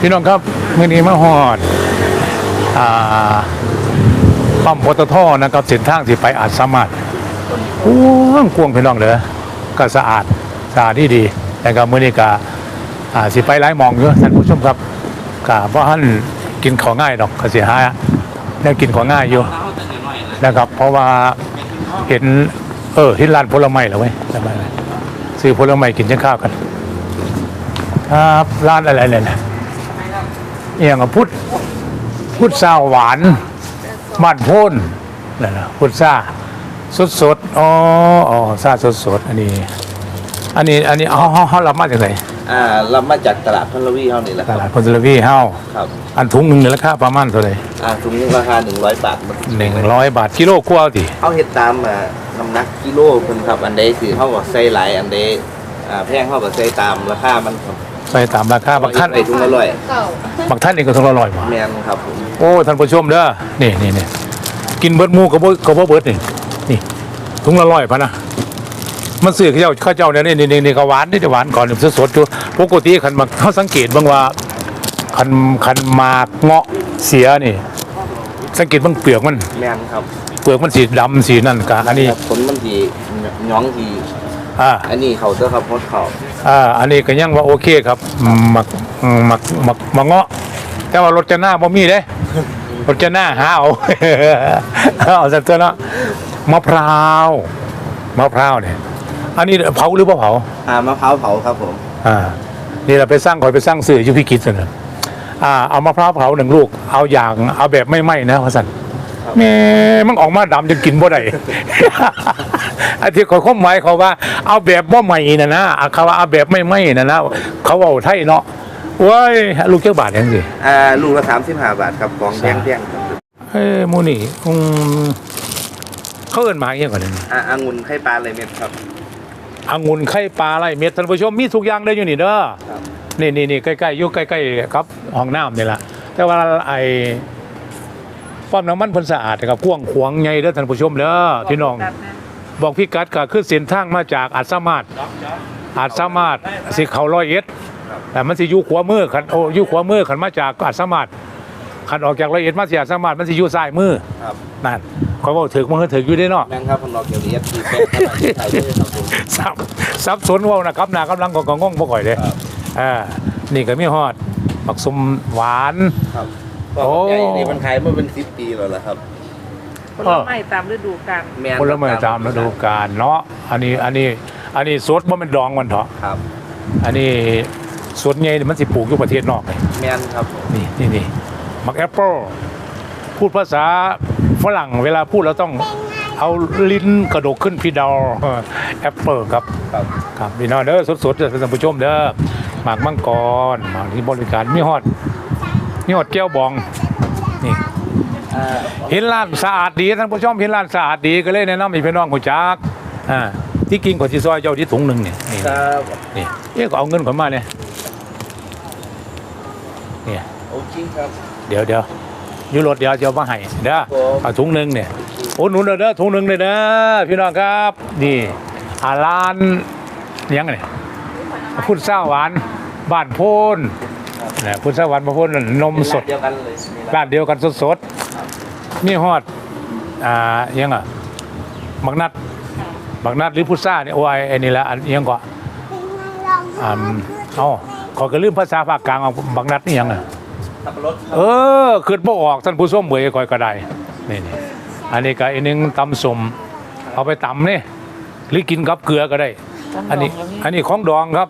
พี่น้องครับมื่อนี้มาฮอดอ่าปั๊มปตทนะครับเส้นทางที่ไปอาจสามารถกว้างกวางพี่น้องเด้อก็สะอาดสะอาดที่ดีนะครับมื่อนี้ก็สิไปหลายมองอยู่ท่านผู้ชมครับก็เพราะท่านกินของง่ายดอกก็เสียหายแล้วกินของง่ายอยู่นะครับ เพราะว่าเห็นเออเห็นร้านผลไม้แล้วเว้ยทำไมซื้อผลไม้กินจังข้าวกัน ครับร้านอะไรเนี่ยนะ เอียงกับพุทธพุทธซาหวานบ้านโพ้นนั่นนะพุทธซาสดสดๆอ๋ออ๋อซาสดสดๆอันนี้ อันนี้อันนี้เขาเขาเขารับมาจากไหนอ่าเรามาจากตลาดพันลวีเท่านี้แหละตครับ ลาดพลสลวีเฮาครับ อันถุงหนึ่งเนี่ยราคาประมาณเท่าไหร่อ่าถุงนึงราคา100บาทมันหนึ่งร้อยบาทกิโลกว่าติเอาเห็ดตามอ่าน้ำหนักกิโลเพิ่นครับ อันใดคือเฮาก็ใส่หลายอันใดอ่าแพงเฮาก็ใส่ตามราคามันครับ ไปตามราคาบางท่านไปถุงละร้อยบางท่านเองก็ถุงละร้อยบาทแม่นครับผมโอ้ท่านผู้ชมเด้อนี่นี่นี่กินเบิดหมูกับบ่กับบ่เบิดนี่นี่ถุงละร้อยพะนะมันซื้อเขาเจ้าเขาเจ้าเนี่ยนี่นี่นี่นี่ก็หวานนี่จะหวานก่อนสดสดๆอยู่ปกติคันมาเขาสังเกตบ้างว่าคันคันหมากเงาะเสียนี่ สังเกตบางเปลือกมันแม่นครับเปลือกมันสีดำสีนั่นกะอันนี้ผลมันสิหย้องที อ่า อันนี้เขาเด้อครับฮดเขาอ่า อันนี้ก็ยังว่าโอเคครับหมักหมักหมักหมักเงาะ แต่ว่ารถจะหน้าบ่มีเด้รถจะหน้าหาเอา เอาสักตัวเนาะมะพร้าวมะพร้าวเนี่ย อันนี้เผาหรือเปล่าเผา อ่ามะพร้าวเผาครับผม อ่า นี่เราไปสร้างคอยไปสร้างสื่ออยู่พี่กิจนะอ่า เอามะพร้าวเผาหนึ่งลูก เอาอย่างเอาแบบไม่ไหม้นะพระสัน แม่มันออกมาดำจนกินบ่ได้ไอ้ที่เขาข้อหมายเขาว่า เอาแบบบ่ใหม่นะนะอะเขาว่าเอาแบบไม่ไหม้นะนะเขาเอาไทยเนาะเว้ยลูกเจ้าบาทยังสิอ่าลูกละ35บาทครับของแพงๆครับเอ้ยหมูนี่อืมเขาเอินหมาเอย่างก่อนนึงอ่าองุ่นไข่ปลาเลยเม็ดครับองุ่นไข่ปลาไรเม็ดท่านผู้ชมมีทุกอย่างได้อยู่นี่เด้อครับนี่นี่นี่ใกล้ๆอยู่ใกล้ๆครับห้องน้ำนี่แหละแต่ว่าไอ้ ปั๊มน้ำมันเพิ่นสะอาดนะครับกว้างขวางใหญ่เด้อท่านผู้ชมเด้อพี่น้อง บอกพี่กัดก็คือเส้นทางมาจากอาจสามารถอาจสามารถสิเขาร้อยเอ็ดแต่มันสิอยู่ขวามือคันโอ้อยู่ขวามือคันมาจากอาจสามารถคันออกจากร้อยเอ็ดมาสิอาจสามารถมันสิอยู่ซ้ายมือครับนั่นเขาบอกถึกมันก็ถึกอยู่ได้เนาะแม่นครับผมรอเกี่ยวกับที่เป็นขนาดที่ไทยด้วยครับผมสับสับสนเว่านะครับหนากำลังก็งงบ่ค่อยเด้ครับอ่านี่ก็มีฮอดปักสมหวานครับ โอ้ก็ใหญ่นี่มันขายมาเป็นสิบปีแล้วล่ะครับ ผลไม้ตามฤดูกาลแม่นผลไม้ตามฤดูกาลเนาะอันนี้อันนี้อันนี้สดบ่แม่นดองมันเถาะครับ อันนี้สดใหญ่นี่มันสิปลูกอยู่ประเทศนอกเลยแม่นครับผมนี่นี่นี่มักแอปเปิลพูดภาษาฝรั่งเวลาพูดเราต้องเอาลิ้นกระดกขึ้นพี่ดาวแอปเปิลครับครับครับพี่น้องเด้อสดๆเด้อท่านผู้ชมเด้อหมากมังกรหมากที่บริการมีฮอด มีฮอดแก้วบองนี่อ่าเห็นร้านสะอาดดีท่านผู้ชมเห็นร้านสะอาดดีก็เลยแนะนำให้พี่น้องหูจักอ่าที่กินขอที่ซอยเจ้าที่ถุงหนึ่งเนี่ยนี่ครับนี่เอ๊ะก็เอาเงินขอนมาเนี่ยเนี่ยโอเคครับเดี๋ยวเดี๋ยวอยู่รถเดี๋ยวจะเอามาให้เด้อผมเอาถุงหนึ่งเนี่ยโอ้หนุนเด้อเด้อถุงหนึ่งเลยเด้อพี่น้องครับนี่อาร้านเลี้ยังไงพุทธเจ้าหวานบ้านโพน นะพุทธเจ้าหวานบ้านโพนนั่นนมสดเดียวกันเลยร้านเดียวกันสดๆมีฮอดอ่าอิหยังอะบักนัดบักนัดหรือพุทธาเนี่ยโอ้ยไอ้นี่แหละอันอิหยังก็อ่าเอ้าขอยก็ลืมภาษาภาคกลางเอาบักนัดนี่ยังอะสับปะรดครับเออขึ้นบ่ออกท่านผู้ส้มเบยคอยก็ได้นี่นี่อันนี้ก็อีกหนึงตำสมเอาไปตำนี่หรือกินกับเกลือก็ได้ อันนี้ อันนี้ของดองครับ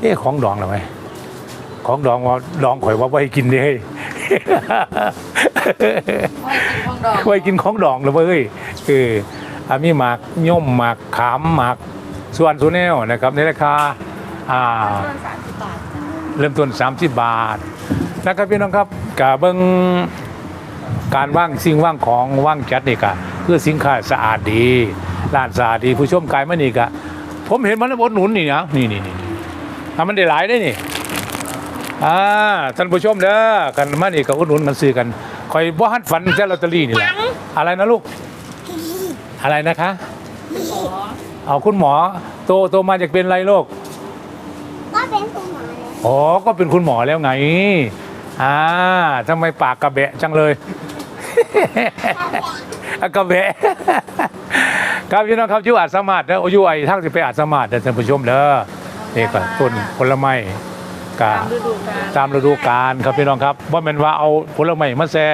เอ๊ะของดองหรือไง ของดองว่าดองข่อยว่าไว้กินเด้ไว้กินของดองเลยเว้ยคืออามีหมากย่อมหมากขามหมากส่วนสุแนวนะครับในราคาอ่าเริ่มต้น30บาทนะครับพี่น้องครับกะเบิ้งการว่างสิ่งว่างของว่างจัดนี่กะคือสินค้าสะอาดดีร้านสะอาดดีผู้ชมกายมันนี่กะผมเห็นมันบดหนุนนี่นะนี่นี่นี่ทำมันได้หลายได้นี่ อ่าท่านผู้ชมเด้อกันมานี่ก็อุดหนุนกันซื้อกันคอยบ่ฮัดฝันแค่ลอตเตอรี่นี่แหละอะไรนะลูก อะไรนะคะ เอาคุณหมอ โตโตมาจากเป็นไรโรคก็เป็นคุณหมอเลยอ๋อก็เป็นคุณหมอแล้วไงอ่าทำไมปากกระเบะจังเลยอะกระเบะครับพี่น้องครับอยูอาจสามารถนะอยูไอ้ทั้งสิไปอาจสามารถเด้อท่านผู้ชมเด้อนี่ก็ต้นผลไม้ กาตามฤดูกาลตามฤดูกาลครับพี่น้องครับว่าแมันว่าเอาผลไม้มาแซ่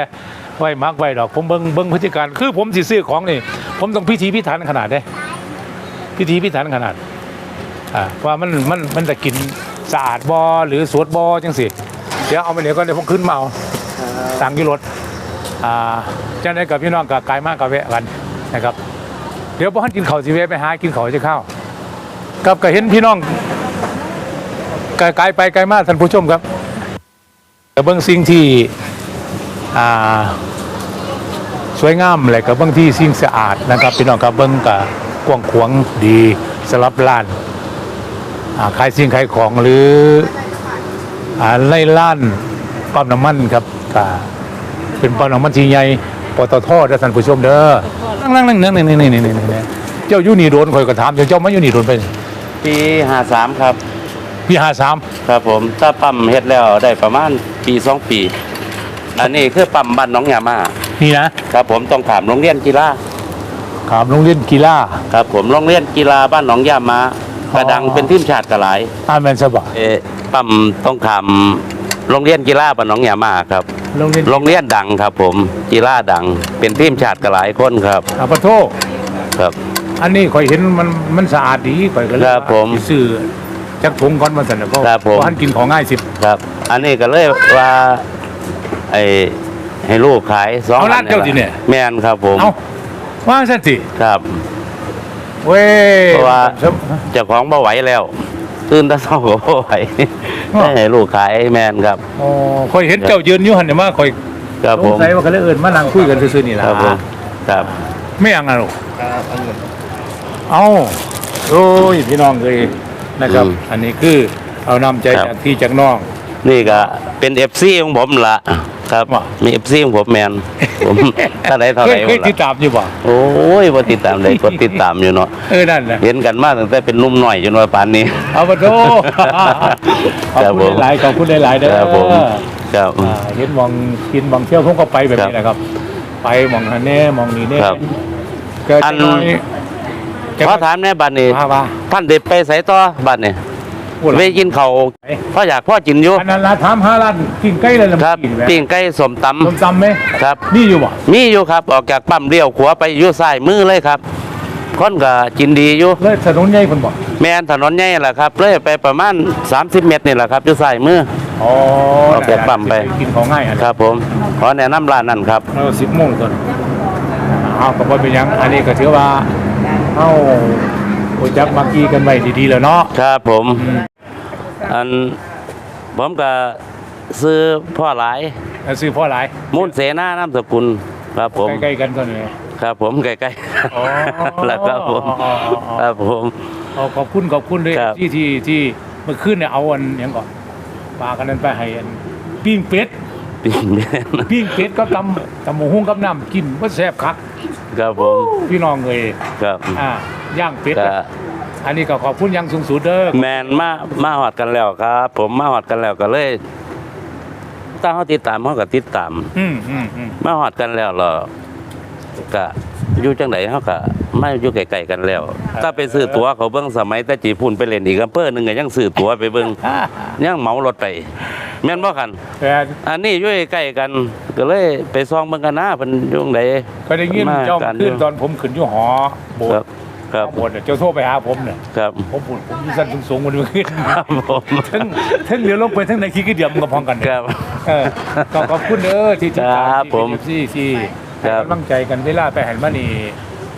ไว้มักไว้ดอกผมเบิ่งเบิ่งพฤติการคือผมสิซื้อของนี่ ผมต้องพิธีพิถันขนาดเด้พิธีพิถันขนาดอ่าว่ามันมันมันจะกินสะอาดบอหรือสวดบอจังสิเดี๋ยวเอาไปเดี๋ยวก็เดี๋ยวผมขึ้นมาเอาสั่งอยี่รถอ่าเจ้าไหนกับพี่น้องกับกายมากกับแวะกันนะครับ เดี๋ยวพ่อกินข้าวสิเวะไปหากินข้าวจะเข้าวกับก็เห็นพี่น้อง ไกลไปไกลมากท่านผู้ชมครับแต่เบื้องสิ่งที่สวยงามเลยกับเบางที่สิ่งสะอาดนะครับพี่น้องครับเบิ้งกับกว้างขวางดีสำหรับร้านาขายสิ่งขายของหรือไล่ล้านปั๊มน้ำมันครับกเป็นปั๊มน้ำมันที่ใหญ่ปตทเด้อท่านผู้ชมเด้อนั่งนั่งนั่งนั่งนี่นี่นี่นี่เจ้าอยู่นี่โดนคอยก็ถามเจ้าเจ้ามาอยู่นี่โดนไปปีห้าสามครับ พี่หาสามครับผมถ้าปั๊มเฮ็ดแล้วได้ประมาณปีสองปี อันนี้คือปั๊มบ้านหน้องยามานี่นะ ครับผมต้องถามโรงเรียนกีฬาขามโรงเรียนกีฬาครับผมโรงเรียนกีฬาบ้านหนองยามาอ๋อกระดังเป็นทีมชาติกระหลายอาแมนสบะเออปั๊มต้องถามโรงเรียนกีฬาบ้านหนองยามาครับโรงเรียนโรงเรียนดังครับ ผมกีฬาดัง เป็นทีมชาติกระหลายคนครับอาปะโทครับ อันนี้ข่อยเห็นมันมันสะอาดดีข่อยก็เลยครับผมสิซื้อ จักถุงก่อนมาสั่นแล้วก็ครับผมเพาะท่านกินของง่ายสิครับ อันนี้ก็เลยว่าไอให้ลูกขายสองเอาร้านเจ้าสิเนี่ยแม่นครับผมเอาว่าสั่นสิครับ เว้ยเพราะว่าผมเจ้าของบ่ไหวแล้วตื่นแตะเช้าก็บ่ไหวอ้อได้ให้ลูกขายแมนครับอ๋อข่อยเห็นเจ้ายืนอยู่หันเนี่ยมาข่อยครับสผงมสัยว่าเขาเลยเอินมานั่งคุยกันซื่อๆนี่ล่ะครับผมครับ ไม่ยังอะลูกครับอันนี้เอาโอ้ยพี่น้องเลย นะครับ อันนี้คือเอานำใจจากพี่จากน้อง นี่ก็เป็น FC ของผมละครับ ว่ามี FC ของผมแมนผม ถ้าไหนเท่าเคไหยร่เคยติดตามอยู่บ่โอ้ยบ่ติดตามเลยกดติดตามอยู่เนาะเออนั่นแหละเห็นกันมาตั้งแต่เป็นหนุ่มหน่อยจนว่าป่านนี้ เอาปะโทขอบครับคุผณมหลายๆขอบคุณหลายๆเด้อ ครับผมครับ อ่าเห็นมองกินมองเที่ยวผมก็ไปแบบนี้แหละครับ ไปมองฮันเน่มองนี่เน่ครับเกิดอัจะน น้อยจะ ขอถามแน่บัดนี้ว่าว่าท่านเด็ดไปไสต่อบัดนี้พูดไปกินข้าวพ่ออยากพ่อกินอยู่อันนั้นละถามห้าล้านกินใกล้เลยละครับกินแบบปิ้งไก่สมตำส้มตำไหมครับนี่อยู่บ่มีอยู่ครับออกจากปั๊มเลี้ยวขวาไปอยู่ซ้ายมือเลยครับคนก็กินดีอยู่เลยถนนใหญ่คนบ่แม่นถนนใหญ่แหละครับเลยไปประมาณ 30 เมตรนี่แหละครับอยู่ซ้ายมืออ๋อออกจากปั๊มไปกินของง่ายอันครับ ผมขอแนะนำร้านนั้นครับเราสิบโมงตอนเอาก็บ่เป็นหยังอันนี้ก็ถือว่า เอ้าโอจักมากีกันไว้ดีๆแล้วเนาะครับผม อันผมก็ซื้อพ่อหลายแล้วซื้อพ่อหลายมูลเสนานามสกุลครับผมใกล้ๆกันตอนนี้ครับผมใกล้อ๋อๆแล้วครับผมอ๋ออ๋ออ๋อครับผมเอาขอบคุณขอบคุณด้วยครับ ที่ที่ที่เมื่อคืนเนี่ยเอาอันหยังก่อนปลากันนั้นไปให้อันปิ้งเป็ด ปิ้งแม่นปิ้งเป็ดก็ตำตำหมูหุ้งกับน้ำกินว่าแซ่บคักครับผมพี่น้องเลยครับอ่าย่างเป็ดก็อันนี้ก็ขอบคุณอยังสูงสุดเด้อแมนมามาหอดกันแล้วครับ ผมมาหอดกันแล้วก็เลยถ้าเขาติดตามเขาก็ติดตามอืมอืมอืมมาหอดกันแล้วเราก็อยู่จังไหนเขาก็มาอยู่ไกลๆกันแล้ว ถ้าไปซื้อตั๋วเขาเบิ่งสมัยแต่จีพุ่นไปเล่นอีกอำเภอหนึงก็ยังซื้อตั๋วไปเบิ่งยังเหมารถไป แม่นบ่กันแต่อันนี้อยู่ใกล้ๆกัน ก็เลยไปซองเบิ่งกันนะเพิ่นอยู่จังไดก็ได้ยินมาเจ้ากันขึ้นอยู่ตอนผมขึ้นอยู่หอโบสครับถ์ครับโบสถ์เนี่ยเจ้าโทรไปหาผมเนี่ยครับผมพูดผมอยู่สั้นสูงๆวันนี้ขึ้นครับผมทั้งทั้งเรือลงไปทั้งในขี้กระเดียมก็พร้อมกันเนี่ยครับเออก็ขอบคุณเด้อที่ติดตามครับที่ผมที่ที่ครัให้บกำลังใจกันเวลาไปหันมานี่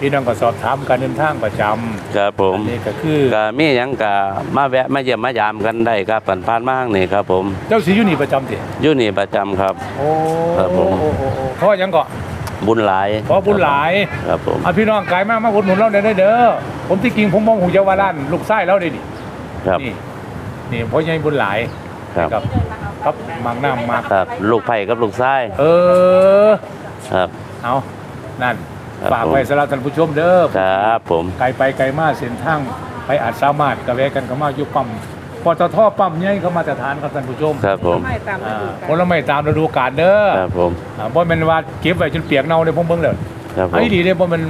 พี่น้องก็สอบถามการเดินทางประจำครับผมอันนี้ก็คือก็มีหยังก็มาแวะมาเยี่ยมมายามกันได้ครับผ่านผ่านมาทางนี่ครับผมเจ้าสิอยู่นี่ประจำสิอยู่นี่ประจำครับ โอ้ครับผม โอ้โอ้โอ้เพราะว่าหยังก็บุญหลายเพราะบุญหลายครับผมอะพี่น้องกายมากมาอุดหนุนเราได้เด้อผมที่กิงผมมองหูเยาวราชลูกไส้แล้วได้ดิครับนี่นี่พ่อใหญ่บุญหลายครับกับครับมังน้ำมากครับ ลูกไผ่กับลูกชายเออครับเอานั่นครับ ฝากไว้สำหรับท่านผู้ชมเด้อครับผมไกลไปไกลมาเส้นทางไปอาจสามารถกระแวะกันก็มาอยู่ปั๊มปตทปั๊มใหญ่เขามาตรฐานครับท่านผู้ชมครับผมผลไม้ตามฤอ่าดูกาลผลไม้ตามฤดูกาลเด้อครับผมอ่าบ่แม่นว่าเก็บไว้จนเปียกเน่าเลยผมเบิ่งแล้วครับผมไอ้ดีเด้บ่แมัน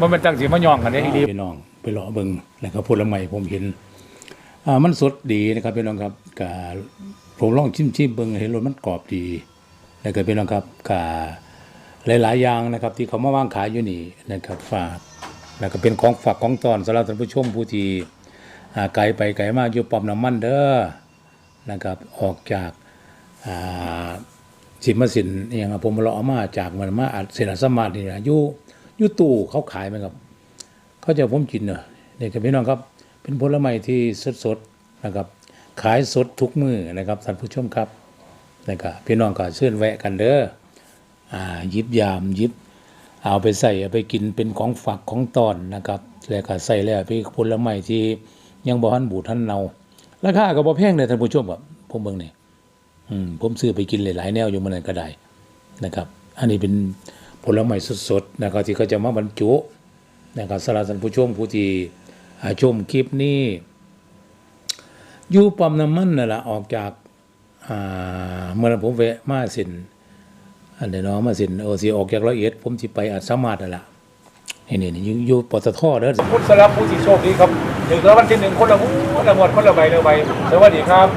บ่แมันจังสิมาย่องกันเด้อีดีพี่น้องไปรอเบิ่งนะครับผลไม้ผมเห็นอ่ามันสดดีนะครับพี่น้องครับกะผมลองชิมๆเบิ่งเห็นรสมันกรอบดีนะครับพี่น้องครับกะ หลาย ๆ อย่างนะครับ ที่เขามาวางขายอยู่นี่นะครับฝากแล้วก็เป็นของฝากของตอนสำหรับท่านผู้ชมผู้ที่ไกลไปไกลมาอยู่ปั๊มน้ำมันเด้อนะครับออกจากสิมสินอย่างผมเราเอามาจากมันมาอัดเสนาสมาธินี่นะยู่ยู่ตู้เขาขายไหมครับ เขาจะผมกินเนอะนี่ครับพี่น้องครับ เป็นผลไม้ที่สดๆนะครับ ขายสดทุกมือนะครับท่านผู้ชมครับนะครับพี่น้องก็เชิญแวะกันเด้อ ยิบยามยิบ เอาไปใส่เอาไปกินเป็นของฝักของตอนนะครับแล้วก็ใส่แล้วไปผลไม้ที่ยังบ่ทันบูดทันเนาราคาก็บ่แพงเลยท่านผู้ชมครับผมเบิ่งนี่อืมผมซื้อไปกินหลายๆแนวอยู่เมื่อนั้นก็ได้นะครับ อันนี้เป็นผลไม้สดๆนะครับที่เขาจะมาบรรจุนะครับสำหรับท่านผู้ชมผู้ที่อ่าชมคลิปนี้อยู่ปั๊มน้ำมันนั่นแหละออกจากเมื่อผมแวะมาสิน อันเดยวเนอมาสินโอสีออกจากร้อยเอ็ดผมสิไปอัดสามารถนั่นแหละนี่นี่นี่อยู่อยู่ปตทเด้อคุณสำหรับผู้สิโชคดีครับถึงแล้ววันที่หนึ่งคนละหมูคนละหมดคนละใบละใบสวัสดีครับ